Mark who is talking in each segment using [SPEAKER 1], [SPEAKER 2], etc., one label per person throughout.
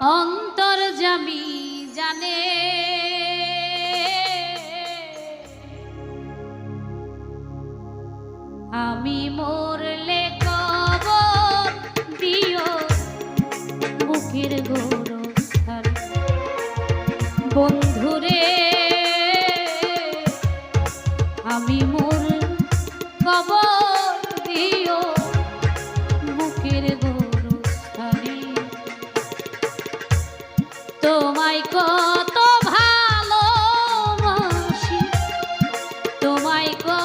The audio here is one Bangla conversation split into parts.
[SPEAKER 1] অন্তর জামি জানে। আমি মরলে বন্ধুরে আমি মোর কবর দিও তোমায় কত ভালোবাসি। তোমায় কত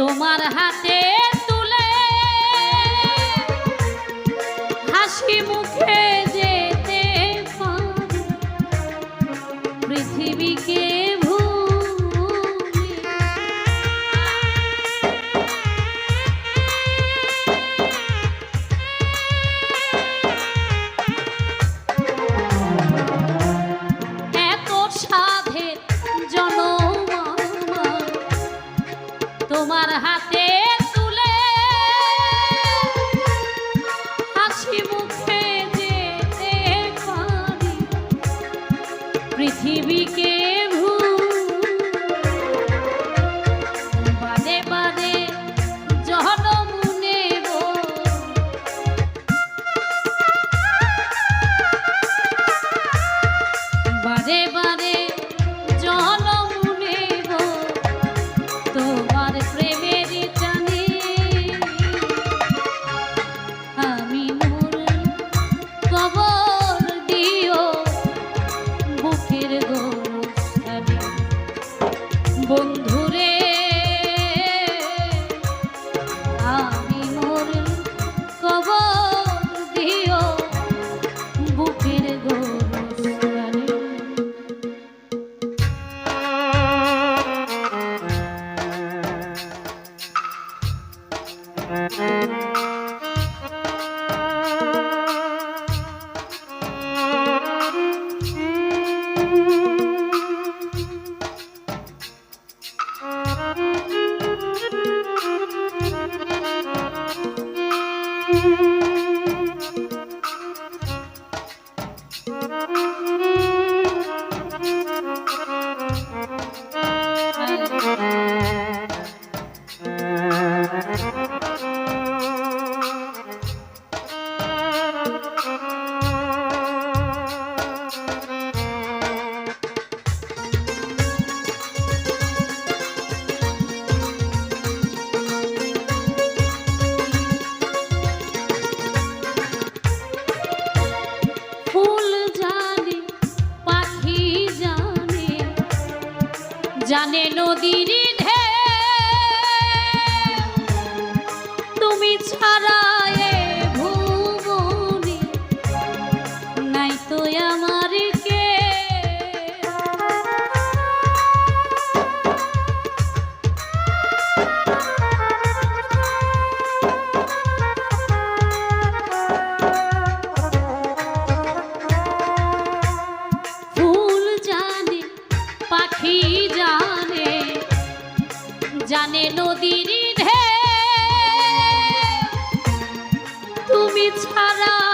[SPEAKER 1] তোমার হাতে তুলে হাসি মুখে যেতে পৃথিবীকে এত সা पृथ्वी के Música যে নদীর ঢে তুমি ছাড়া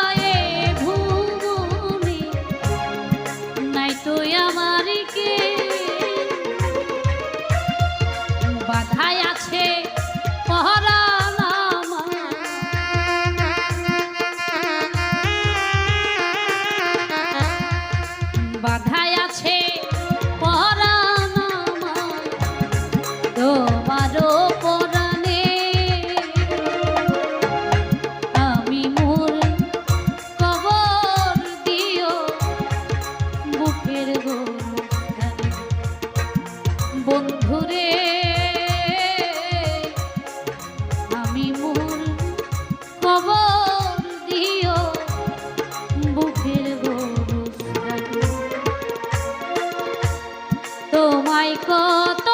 [SPEAKER 1] তোমায় কত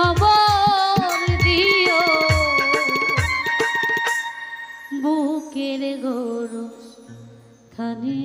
[SPEAKER 1] কবর দিও। বুকের গরু থানে